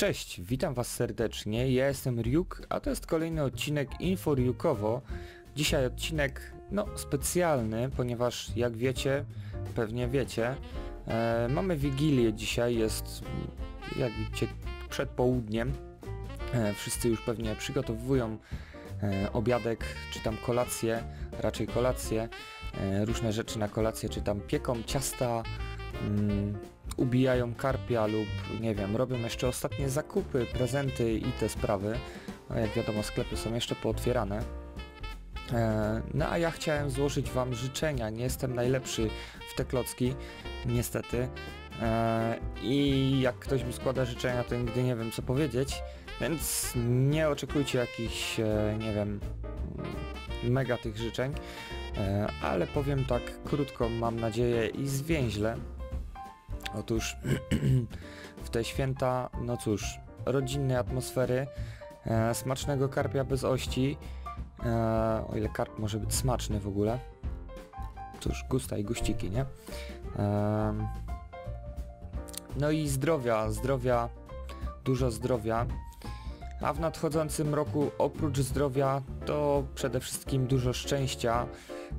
Cześć, witam was serdecznie, ja jestem Ryuk, a to jest kolejny odcinek Info Ryukowo. Dzisiaj odcinek, no, specjalny, ponieważ jak wiecie, pewnie wiecie, e, mamy Wigilię dzisiaj, jest, jak widzicie, przed południem. E, wszyscy już pewnie przygotowują e, obiadek, czy tam kolację, raczej kolację, e, różne rzeczy na kolację, czy tam pieką ciasta, mm, ubijają karpia lub nie wiem, robią jeszcze ostatnie zakupy, prezenty i te sprawy. No jak wiadomo sklepy są jeszcze pootwierane. E, no a ja chciałem złożyć Wam życzenia. Nie jestem najlepszy w te klocki, niestety. E, I jak ktoś mi składa życzenia, to nigdy nie wiem co powiedzieć. Więc nie oczekujcie jakichś, e, nie wiem, mega tych życzeń. Ale powiem tak krótko, mam nadzieję i zwięźle. Otóż w te święta, no cóż, rodzinnej atmosfery, e, smacznego karpia bez ości, e, o ile karp może być smaczny w ogóle. Cóż, gusta i guściki, nie? E, no i zdrowia, zdrowia, dużo zdrowia. A w nadchodzącym roku oprócz zdrowia to przede wszystkim dużo szczęścia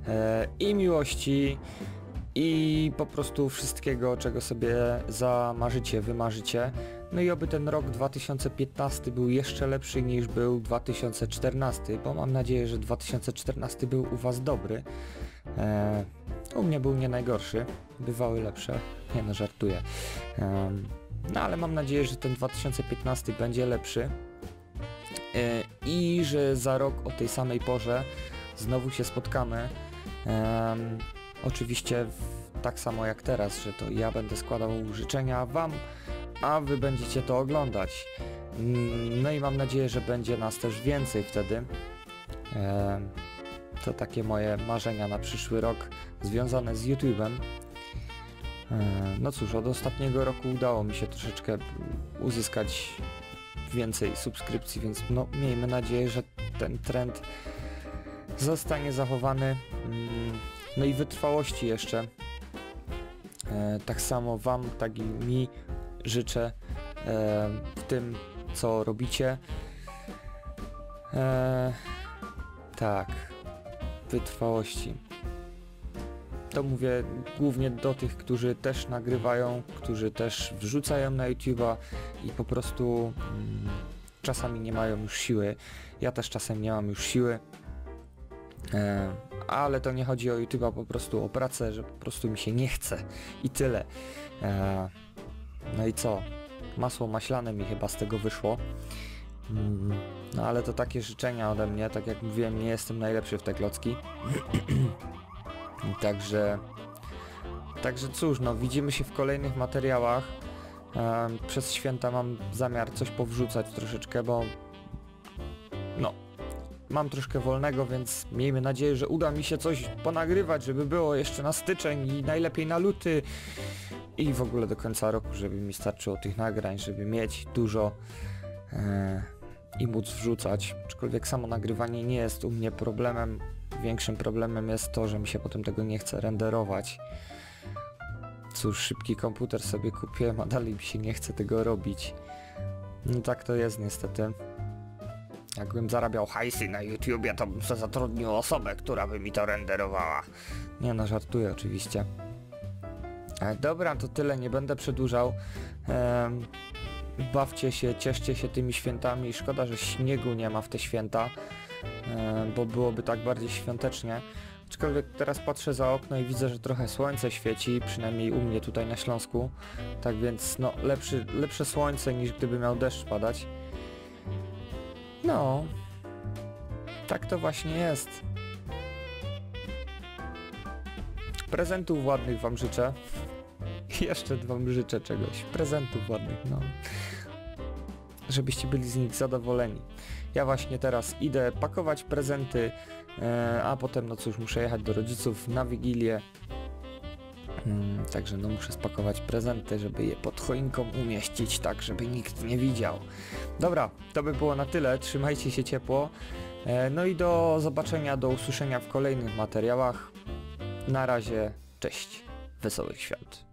e, i miłości i po prostu wszystkiego, czego sobie zamarzycie, wymarzycie. No i oby ten rok 2015 był jeszcze lepszy niż był 2014, bo mam nadzieję, że 2014 był u Was dobry. E, u mnie był nie najgorszy, bywały lepsze, nie no żartuję. E, no ale mam nadzieję, że ten 2015 będzie lepszy e, i że za rok o tej samej porze znowu się spotkamy. E, Oczywiście tak samo jak teraz, że to ja będę składał życzenia Wam, a Wy będziecie to oglądać. Mm, No i mam nadzieję, że będzie nas też więcej wtedy. To takie moje marzenia na przyszły rok związane z YouTube'em. No cóż, od ostatniego roku udało mi się troszeczkę uzyskać więcej subskrypcji, więc no miejmy nadzieję, że ten trend zostanie zachowany. No i wytrwałości jeszcze. E, tak samo Wam, tak i mi życzę e, w tym, co robicie. E, tak, wytrwałości. To mówię głównie do tych, którzy też nagrywają, którzy też wrzucają na YouTube'a i po prostu mm, czasami nie mają już siły. Ja też czasem nie mam już siły. E, ale to nie chodzi o YouTube'a, po prostu o pracę, że po prostu mi się nie chce i tyle. E, no i co? Masło maślane mi chyba z tego wyszło. Mm, no ale to takie życzenia ode mnie, tak jak mówiłem, nie jestem najlepszy w te klocki. Także... Także cóż, no widzimy się w kolejnych materiałach. E, przez święta mam zamiar coś powrzucać troszeczkę, bo no, mam troszkę wolnego, więc miejmy nadzieję, że uda mi się coś ponagrywać, żeby było jeszcze na styczeń i najlepiej na luty i w ogóle do końca roku, żeby mi starczyło tych nagrań, żeby mieć dużo e, i móc wrzucać. Aczkolwiek samo nagrywanie nie jest u mnie problemem. Większym problemem jest to, że mi się potem tego nie chce renderować. Cóż, szybki komputer sobie kupiłem, a dalej mi się nie chce tego robić. No tak to jest niestety. Jakbym zarabiał hajsy na YouTubie, to bym sobie zatrudnił osobę, która by mi to renderowała. Nie no, żartuję oczywiście. E, dobra, to tyle, nie będę przedłużał. Bawcie się, cieszcie się tymi świętami. Szkoda, że śniegu nie ma w te święta, bo byłoby tak bardziej świątecznie. Aczkolwiek teraz patrzę za okno i widzę, że trochę słońce świeci, przynajmniej u mnie tutaj na Śląsku. Tak więc, no, lepszy, lepsze słońce niż gdyby miał deszcz padać. No, tak to właśnie jest. Prezentów ładnych wam życzę. Jeszcze wam życzę czegoś. Prezentów ładnych, no. Żebyście byli z nich zadowoleni. Ja właśnie teraz idę pakować prezenty, e, a potem no cóż, muszę jechać do rodziców na Wigilię. Mm, także no muszę spakować prezenty, żeby je pod choinką umieścić, tak żeby nikt nie widział. Dobra, to by było na tyle, trzymajcie się ciepło. E, no i do zobaczenia, do usłyszenia w kolejnych materiałach. Na razie, cześć, wesołych świąt.